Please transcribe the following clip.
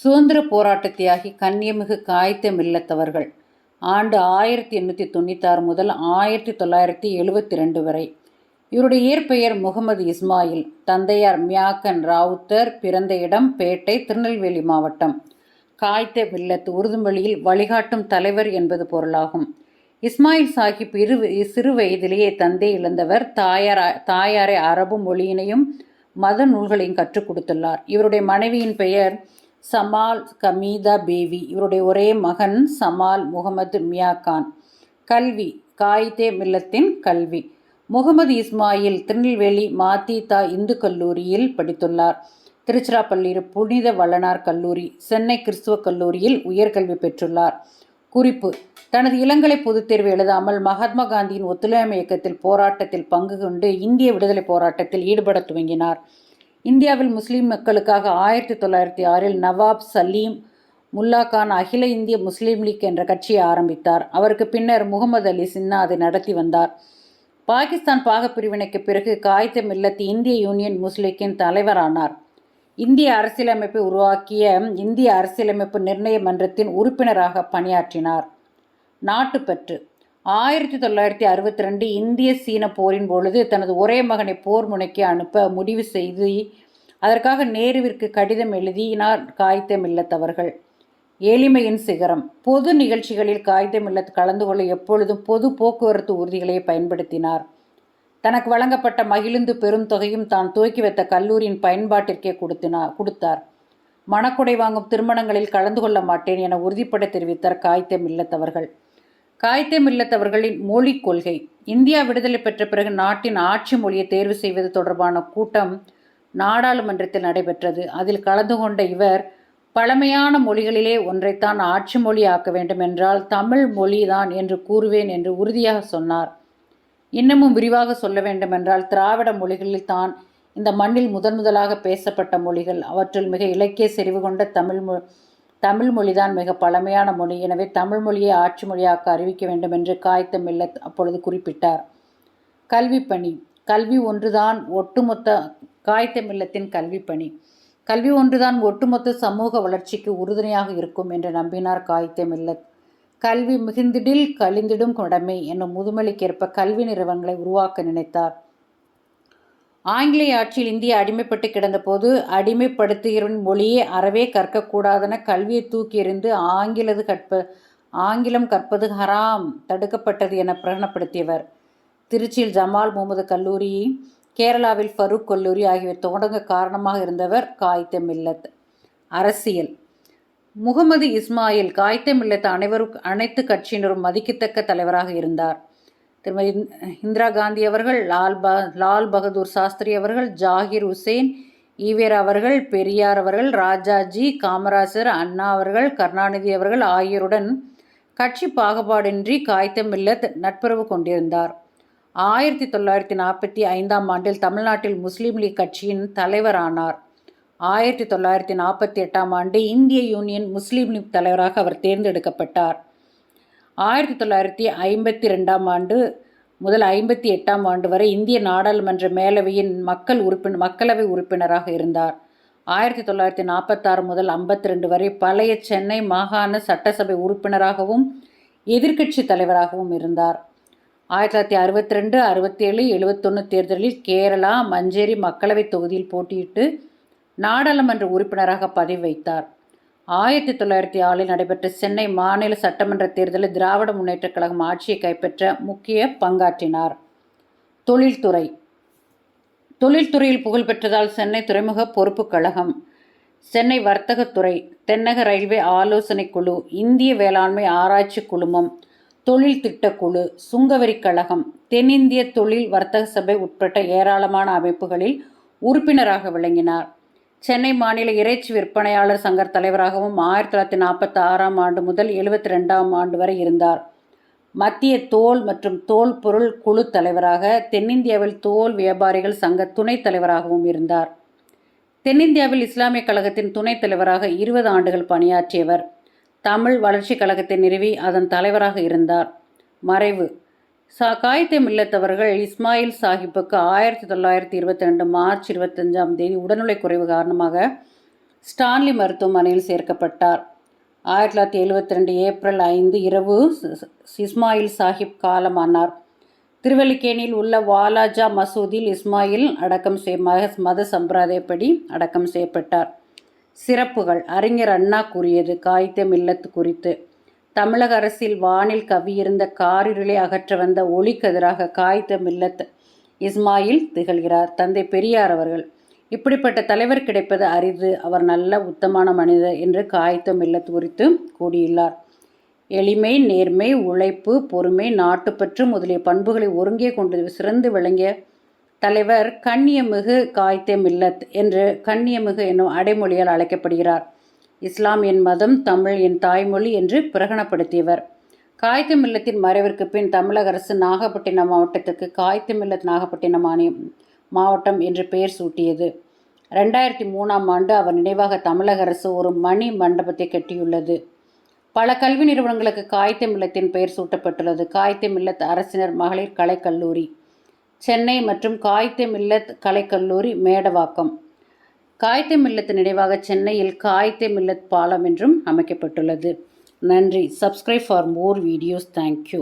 சுதந்திர போராட்ட தியாகி கன்னியமிகு காய்த்த மில்லத்தவர்கள் ஆண்டு ஆயிரத்தி எண்ணூற்றி தொண்ணூத்தாறு முதல் ஆயிரத்தி தொள்ளாயிரத்தி எழுபத்தி ரெண்டு வரை. இவருடைய இயற்பெயர் முகமது இஸ்மாயில் தந்தையார் மியாக்கன் ராவுத்தர் பிறந்த இடம் பேட்டை திருநெல்வேலி மாவட்டம். காய்த்த மில்லத் உருதுமொழியில் வழிகாட்டும் தலைவர் என்பது பொருளாகும். இஸ்மாயில் சாஹிப் இரு சிறு வயதிலேயே தந்தை இழந்தவர். தாயார் தாயாரை அரபு மொழியினையும் மத நூல்களையும் கற்றுக் கொடுத்துள்ளார். இவருடைய மனைவியின் பெயர் சமால் கமீதா பேவி. இவருடைய ஒரே மகன் சமால் முகமது மியாகான் கல்வி காயிதே மில்லத்தின் கல்வி. முகமது இஸ்மாயில் திருநெல்வேலி மாத்திதா இந்து கல்லூரியில் படித்துள்ளார். திருச்சிராப்பள்ளி புனித வள்ளனார் கல்லூரி சென்னை கிறிஸ்துவ கல்லூரியில் உயர்கல்வி பெற்றுள்ளார். குறிப்பு தனது இளங்கலை பொதுத் தேர்வு எழுதாமல் மகாத்மா காந்தியின் ஒத்துழையாமை இயக்கத்தில் போராட்டத்தில் பங்கு கொண்டு இந்திய விடுதலை போராட்டத்தில் ஈடுபட துவங்கினார். இந்தியாவில் முஸ்லீம் மக்களுக்காக ஆயிரத்தி தொள்ளாயிரத்தி ஆறில் நவாப் சலீம் முல்லா கான் அகில இந்திய முஸ்லீம் லீக் என்ற கட்சியை ஆரம்பித்தார். அவருக்கு பின்னர் முகமது அலி சின்னா அதை நடத்தி வந்தார். பாகிஸ்தான் பாகப்பிரிவினைக்கு பிறகு காய்த்த மில்லத் இந்திய யூனியன் முஸ்லீக்கின் தலைவரானார். இந்திய அரசியலமைப்பை உருவாக்கிய இந்திய அரசியலமைப்பு நிர்ணய மன்றத்தின் உறுப்பினராக பணியாற்றினார். நாட்டுப்பற்று ஆயிரத்தி தொள்ளாயிரத்தி அறுபத்தி ரெண்டு இந்திய சீன போரின் பொழுது தனது ஒரே மகனை போர் முனைக்கு அனுப்ப முடிவு செய்து அதற்காக நேருவிற்கு கடிதம் எழுதினார் காகிதம் இல்லத்தவர்கள். எளிமையின் சிகரம். பொது நிகழ்ச்சிகளில் காகிதம் கலந்து கொள்ள எப்பொழுதும் பொது போக்குவரத்து ஊர்திகளை பயன்படுத்தினார். தனக்கு வழங்கப்பட்ட மகிழுந்து பெரும் தொகையும் தான் துவக்கி வைத்த கல்லூரியின் பயன்பாட்டிற்கே கொடுத்தினார் கொடுத்தார். மணக்குடை வாங்கும் திருமணங்களில் கலந்து கொள்ள மாட்டேன் என உறுதிப்பட தெரிவித்தார் காய்த்தம் இல்லத்தவர்கள். காய்த்தம் இல்லத்தவர்களின் மொழிக் கொள்கை. இந்தியா விடுதலை பெற்ற பிறகு நாட்டின் ஆட்சி மொழியை தேர்வு செய்வது தொடர்பான கூட்டம் நாடாளுமன்றத்தில் நடைபெற்றது. அதில் கலந்து கொண்ட இவர் பழமையான மொழிகளிலே ஒன்றைத்தான் ஆட்சி மொழி ஆக்க வேண்டும் என்றால் தமிழ் மொழிதான் என்று கூறுவேன் என்று உறுதியாக சொன்னார். இன்னமும் விரிவாக சொல்ல வேண்டுமென்றால் திராவிட மொழிகளில் தான் இந்த மண்ணில் முதன் முதலாக பேசப்பட்ட மொழிகள். அவற்றில் மிக இலக்கிய செறிவு கொண்ட தமிழ் மொழி தமிழ் மொழிதான் மிக பழமையான மொழி. எனவே தமிழ் மொழியை ஆட்சி மொழியாக்க அறிவிக்க வேண்டும் என்று காய்த்த மில்லத் அப்பொழுது குறிப்பிட்டார். கல்வி பணி கல்வி ஒன்றுதான் ஒட்டுமொத்த காய்த்த மில்லத்தின் கல்வி பணி கல்வி ஒன்றுதான் ஒட்டுமொத்த சமூக வளர்ச்சிக்கு உறுதுணையாக இருக்கும் என்று நம்பினார் காய்த்த மில்லத். கல்வி மிகுந்திடில் கழிந்திடும் கடமை என்னும் முதுமொழிக்கேற்ப கல்வி நிறுவனங்களை உருவாக்க நினைத்தார். ஆங்கிலேய ஆட்சியில் இந்தியா அடிமைப்பட்டு கிடந்தபோது அடிமைப்படுத்துகிறவன் மொழியே அறவே கற்கக்கூடாதென கல்வியை தூக்கி எறிந்து ஆங்கிலது கற்ப ஆங்கிலம் கற்பது ஹராம் தடுக்கப்பட்டது என பிரகடனப்படுத்தியவர். திருச்சியில் ஜமால் முகமது கல்லூரி கேரளாவில் ஃபரூக் கல்லூரி ஆகியவை தொடங்க காரணமாக இருந்தவர் காய்த்த மில்லத். அரசியல். முகமது இஸ்மாயில் காய்த்த மில்லத் அனைவரும் அனைத்து கட்சியினரும் மதிக்கத்தக்க தலைவராக இருந்தார். திருமதி இந்திரா காந்தி அவர்கள் லால் ப லால் பகதூர் சாஸ்திரி அவர்கள் ஜாகிர் உசேன் ஈவேர் அவர்கள் பெரியார் அவர்கள் ராஜாஜி காமராஜர் அண்ணா அவர்கள் கருணாநிதி அவர்கள் ஆகியோருடன் கட்சி பாகுபாடின்றி காய்த்தமில்ல நட்புறவு கொண்டிருந்தார். ஆயிரத்தி தொள்ளாயிரத்தி நாற்பத்தி ஐந்தாம் ஆண்டில் தமிழ்நாட்டில் முஸ்லீம் லீக் கட்சியின் தலைவரானார். ஆயிரத்தி தொள்ளாயிரத்தி நாற்பத்தி எட்டாம் ஆண்டு இந்திய யூனியன் முஸ்லீம் லீக் தலைவராக அவர் தேர்ந்தெடுக்கப்பட்டார். ஆயிரத்தி தொள்ளாயிரத்தி ஐம்பத்தி ரெண்டாம் ஆண்டு முதல் ஐம்பத்தி எட்டாம் ஆண்டு வரை இந்திய நாடாளுமன்ற மேலவையின் மக்கள் உறுப்பினர் மக்களவை உறுப்பினராக இருந்தார். ஆயிரத்தி தொள்ளாயிரத்தி நாற்பத்தாறு முதல் ஐம்பத்தி ரெண்டு வரை பழைய சென்னை மாகாண சட்டசபை உறுப்பினராகவும் எதிர்க்கட்சி தலைவராகவும் இருந்தார். ஆயிரத்தி தொள்ளாயிரத்தி அறுபத்தி ரெண்டு அறுபத்தேழு எழுபத்தொன்று தேர்தலில் கேரளா மஞ்சேரி மக்களவைத் தொகுதியில் போட்டியிட்டு நாடாளுமன்ற உறுப்பினராக பதவி வைத்தார். ஆயிரத்தி தொள்ளாயிரத்தி ஆறில் நடைபெற்ற சென்னை மாநில சட்டமன்ற தேர்தலில் திராவிட முன்னேற்றக் கழகம் ஆட்சியை கைப்பற்ற முக்கிய பங்காற்றினார். தொழில்துறை. தொழில்துறையில் புகழ்பெற்றதால் சென்னை துறைமுக பொறுப்பு கழகம் சென்னை வர்த்தகத்துறை தென்னக ரயில்வே ஆலோசனை குழு இந்திய வேளாண்மை ஆராய்ச்சி குழுமம் தொழில் திட்டக்குழு சுங்கவரி கழகம் தென்னிந்திய தொழில் வர்த்தக சபை உட்பட்ட ஏராளமான அமைப்புகளில் உறுப்பினராக விளங்கினார். சென்னை மாநில இறைச்சி விற்பனையாளர் சங்க தலைவராகவும் ஆயிரத்தி தொள்ளாயிரத்தி நாற்பத்தி ஆறாம் ஆண்டு முதல் எழுபத்தி ரெண்டாம் ஆண்டு வரை இருந்தார். மத்திய தோல் மற்றும் தோல் பொருள் குழு தலைவராக தென்னிந்தியாவில் தோல் வியாபாரிகள் சங்க துணைத் தலைவராகவும் இருந்தார். தென்னிந்தியாவில் இஸ்லாமிய கழகத்தின் துணைத் தலைவராக இருபது ஆண்டுகள் பணியாற்றியவர். தமிழ் வளர்ச்சிக் கழகத்தை நிறுவி அதன் தலைவராக இருந்தார். மறைவு காயத்தை மில்லத்தவர்கள் இஸ்மாயில் சாஹிப்புக்கு ஆயிரத்தி தொள்ளாயிரத்தி இருபத்தி ரெண்டு மார்ச் இருபத்தஞ்சாம் தேதி உடல்நிலை குறைவு காரணமாக ஸ்டான்லி மருத்துவமனையில் சேர்க்கப்பட்டார். ஆயிரத்தி தொள்ளாயிரத்தி எழுபத்தி ரெண்டு ஏப்ரல் ஐந்து இரவு இஸ்மாயில் சாஹிப் காலமானார். திருவல்லிக்கேணியில் உள்ள வாலாஜா மசூதியில் இஸ்மாயில் அடக்கம் செய் மத- மத சம்பிரதாயப்படி அடக்கம் செய்யப்பட்டார். சிறப்புகள் அறிஞர் அண்ணா கூறியது காய்த்த இல்லத்து குறித்து. தமிழக அரசில் வானில் கவியிருந்த காரிருளை அகற்ற வந்த ஒளிக்கதிராக கதிராக காய்த்த மில்லத் இஸ்மாயில் திகழ்கிறார். தந்தை பெரியார் அவர்கள் இப்படிப்பட்ட தலைவர் கிடைப்பது அரிது. அவர் நல்ல உத்தமான மனிதர் என்று காய்த்த மில்லத் குறித்து கூடியுள்ளார் எளிமை நேர்மை உழைப்பு பொறுமை நாட்டுப்பற்று முதலிய பண்புகளை ஒருங்கே கொண்டு சிறந்து விளங்கிய தலைவர் கண்ணியமிகு காய்த்தே மில்லத் என்று கண்ணியமிகு என்னும் அடைமொழியால் அழைக்கப்படுகிறார். இஸ்லாம் என் மதம் தமிழ் என் தாய்மொழி என்று பிரகடனப்படுத்தியவர். காய்த்தம் மில்லத்தின் மறைவிற்கு பின் தமிழக அரசு நாகப்பட்டினம் மாவட்டத்துக்கு காய்த்தம் இல்லத் நாகப்பட்டினம் மாநிலம் மாவட்டம் என்று பெயர் சூட்டியது. ரெண்டாயிரத்தி மூணாம் ஆண்டு அவர் நினைவாக தமிழக அரசு ஒரு மணி மண்டபத்தை கட்டியுள்ளது. பல கல்வி நிறுவனங்களுக்கு காய்த்தம் மில்லத்தின் பெயர் சூட்டப்பட்டுள்ளது. காய்த்தம் இல்லத் அரசினர் மகளிர் கலைக்கல்லூரி சென்னை மற்றும் காய்த்த மில்லத் கலைக்கல்லூரி மேடவாக்கம். காய்த்த மில்லத்து நினைவாக சென்னையில் காய்த்த மில்லத் பாலம் என்றும் அமைக்கப்பட்டுள்ளது. நன்றி. Subscribe for more videos thank you